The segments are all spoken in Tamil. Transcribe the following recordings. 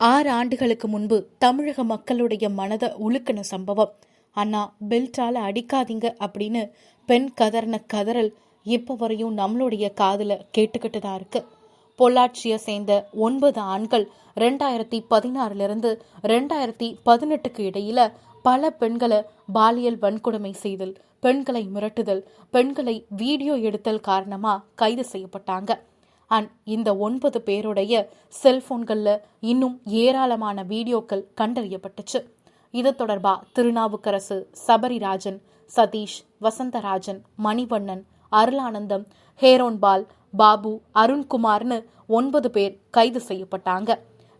ஆறு ஆண்டுகளுக்கு முன்பு தமிழக மக்களுடைய மனதை உழுக்கின சம்பவம். அண்ணா பெல்ட்டால அடிக்காதீங்க அப்படின்னு பெண் கதறின கதறல் இப்போ வரையும் நம்மளுடைய காதில் கேட்டுக்கிட்டு தான் இருக்கு. பொள்ளாச்சியை சேர்ந்த ஒன்பது ஆண்கள் ரெண்டாயிரத்தி பதினாறுல இருந்து ரெண்டாயிரத்தி பதினெட்டுக்கு இடையில பல பெண்களை பாலியல் வன்கொடுமை செய்தல் பெண்களை மிரட்டுதல் பெண்களை வீடியோ எடுத்தல் காரணமா கைது செய்யப்பட்டாங்க. அண்ட் இந்த ஒன்பது பேருடைய செல்போன்களில் இன்னும் ஏராளமான வீடியோக்கள் கண்டறியப்பட்டுச்சு. இது தொடர்பாக திருநாவுக்கரசு சபரிராஜன் சதீஷ் வசந்தராஜன் மணிவண்ணன் அருளானந்தம் ஹேரோன்பால் பாபு அருண்குமார்னு ஒன்பது பேர் கைது செய்யப்பட்டாங்க.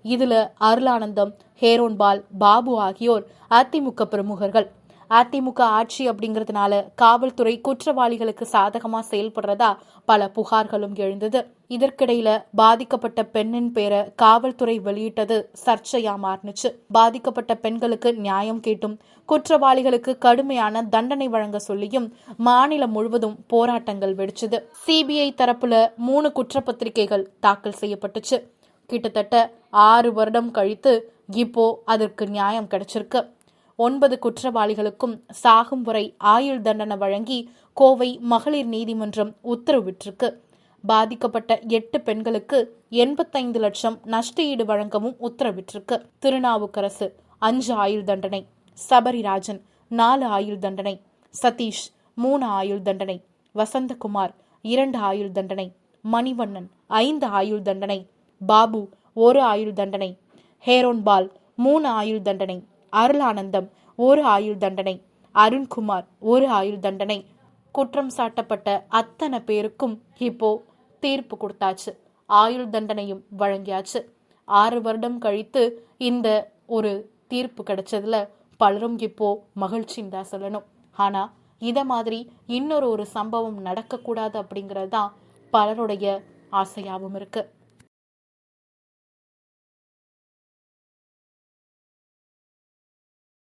இதில் அருளானந்தம் ஹேரோன்பால் பாபு ஆகியோர் அதிமுக பிரமுகர்கள். அதிமுக ஆட்சி அப்படிங்கறதுனால காவல்துறை குற்றவாளிகளுக்கு சாதகமா செயல்படுறதா பல புகார்களும் எழுந்தது. இதற்கிடையில பாதிக்கப்பட்ட பெண்ணின் பேரை காவல்துறை வெளியிட்டது சர்ச்சையா மாறுனுச்சு. பாதிக்கப்பட்ட பெண்களுக்கு நியாயம் கேட்டும் குற்றவாளிகளுக்கு கடுமையான தண்டனை வழங்க சொல்லியும் மாநிலம் முழுவதும் போராட்டங்கள் வெடிச்சது. சிபிஐ தரப்புல மூணு குற்றப்பத்திரிகைகள் தாக்கல் செய்யப்பட்டுச்சு. கிட்டத்தட்ட ஆறு வருடம் கழித்து இப்போ அதற்கு நியாயம் கிடைச்சிருக்கு. ஒன்பது குற்றவாளிகளுக்கும் சாகும் வரை ஆயுள் தண்டனை வழங்கி கோவை மகளிர் நீதிமன்றம் உத்தரவிட்டிருக்கு. பாதிக்கப்பட்ட எட்டு பெண்களுக்கு எண்பத்தைந்து லட்சம் நஷ்டஈடு வழங்கவும் உத்தரவிட்டிருக்கு. திருநாவுக்கரசு அஞ்சு ஆயுள் தண்டனை. சபரிராஜன் நாலு ஆயுள் தண்டனை. சதீஷ் மூணு ஆயுள் தண்டனை. வசந்தகுமார் இரண்டு ஆயுள் தண்டனை. மணிவண்ணன் ஐந்து ஆயுள் தண்டனை. பாபு ஒரு ஆயுள் தண்டனை. ஹேரோன்பால் மூணு ஆயுள் தண்டனை. அருளானந்தம் ஒரு ஆயுள் தண்டனை. அருண்குமார் ஒரு ஆயுள் தண்டனை. குற்றம் சாட்டப்பட்ட அத்தனை பேருக்கும் இப்போ தீர்ப்பு கொடுத்தாச்சு. ஆயுள் தண்டனையும் வழங்கியாச்சு. ஆறு வருடம் கழித்து இந்த ஒரு தீர்ப்பு கிடைச்சதுல பலரும் இப்போ மகிழ்ச்சின்னு தான் சொல்லணும். ஆனா இத மாதிரி இன்னொரு ஒரு சம்பவம் நடக்கக்கூடாது அப்படிங்கிறது தான் பலருடைய ஆசையாகவும் இருக்குது